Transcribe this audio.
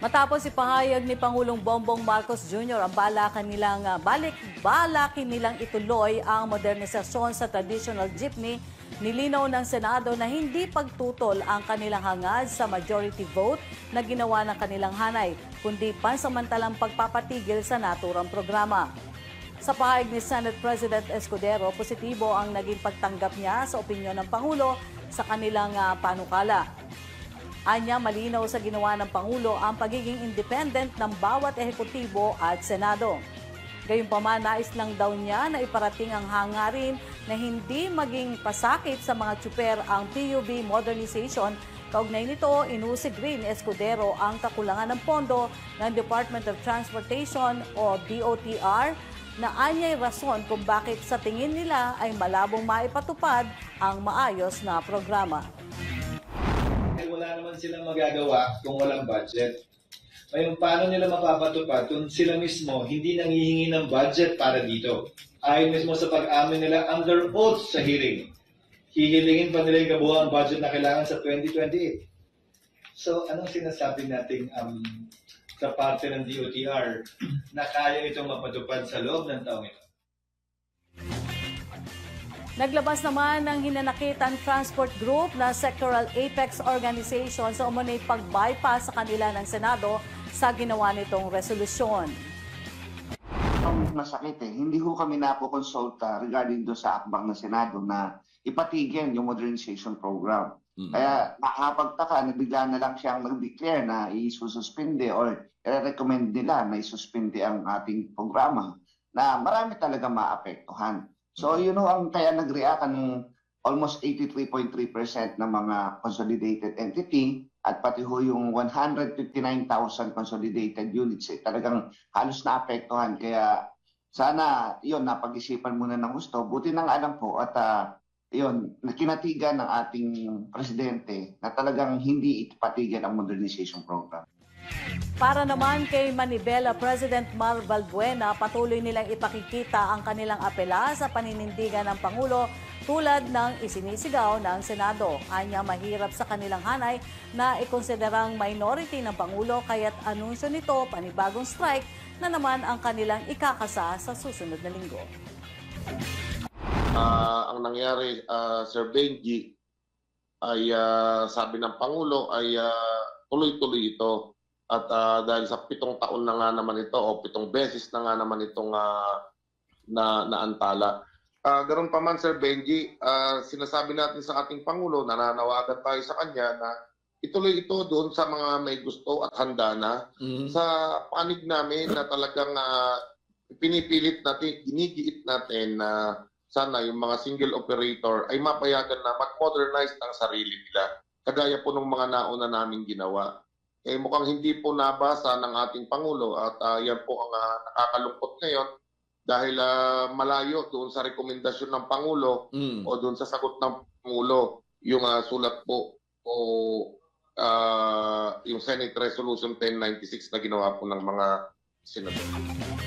Matapos ipahayag ni Pangulong Bongbong Marcos Jr. ang balakan nilang ah, balik balakin nilang ituloy ang modernisasyon sa traditional jeepney, nilinaw ng Senado na hindi pagtutol ang kanilang hangad sa majority vote na ginawa ng kanilang hanay, kundi pansamantalang pagpapatigil sa naturang programa. Sa pahayag ni Senate President Escudero, positibo ang naging pagtanggap niya sa opinyon ng Pangulo sa kanilang ah, panukala. Anya malinaw sa ginawa ng Pangulo ang pagiging independent ng bawat ehekutibo at Senado. Gayunpaman, nais lang daw niya na iparating ang hangarin na hindi maging pasakit sa mga tsuper ang PUB modernization. Kaugnay nito, inusig rin ni Escudero ang kakulangan ng pondo ng Department of Transportation o DOTR na anyay rason kung bakit sa tingin nila ay malabong maipatupad ang maayos na programa. Wala naman silang magagawa kung walang budget. Ngayon, paano nila mapapatupad kung sila mismo hindi nanghihingi ng budget para dito? Ayon mismo sa pag-amin nila under oath sa hearing. Hihilingin pa nila yung kabuuan budget na kailangan sa 2028. So, anong sinasabi nating um, sa parte ng DOTR na kaya itong mapatupad sa loob ng taong ito? Naglabas naman ng Hinanakitan Transport Group na sectoral apex organization sa umunay pag-bypass sa kanila ng Senado sa ginawa nitong resolusyon. ang masakit eh. Hindi ho kami napokonsulta regarding do sa akbang ng Senado na ipatigil yung modernization program. Kaya nakakapagtaka na bigla na lang siyang nag-declare na isususpinde or i-recommend nila na isuspinde ang ating programa na marami talaga maapektuhan. So yun ho ang kaya nag-react ang almost 83.3% ng mga consolidated entity at pati ho yung 159,000 consolidated units eh, talagang halos naapektuhan kaya sana yun napag-isipan muna ng gusto buti nang alam po at ah, yun nakinatigan ng ating presidente na talagang hindi ipatigan ang modernization program. Para naman kay Manibela President Mar Balbuena, patuloy nilang ipakikita ang kanilang apela sa paninindigan ng Pangulo tulad ng isinisigaw ng Senado. Anya mahirap sa kanilang hanay na ikonsiderang minority ng Pangulo kaya't anunsyo nito panibagong strike na naman ang kanilang ikakasa sa susunod na linggo. Ah, ang nangyari, ah, Sir Benji, ay ah, sabi ng Pangulo ay ah, tuloy-tuloy ito. At ah, dahil sa pitong taon na nga naman ito o pitong beses na nga naman itong ah, na naantala. Ah, ganoon pa man Sir Benji, ah, sinasabi natin sa ating Pangulo, nananawagan tayo sa kanya na ituloy ito doon sa mga may gusto at handa na sa panig namin na talagang ah, pinipilit natin, ginigiit natin na sana yung mga single operator ay mapayagan na mag-modernize ng sarili nila. Kagaya po ng mga nauna naming ginawa. Eh mukhang hindi po nabasa ng ating Pangulo at ah, yan po ang ah, nakakalungkot ngayon dahil ah, malayo doon sa rekomendasyon ng Pangulo o doon sa sagot ng Pangulo yung ah, sulat po o ah, yung Senate Resolution 1096 na ginawa po ng mga senador.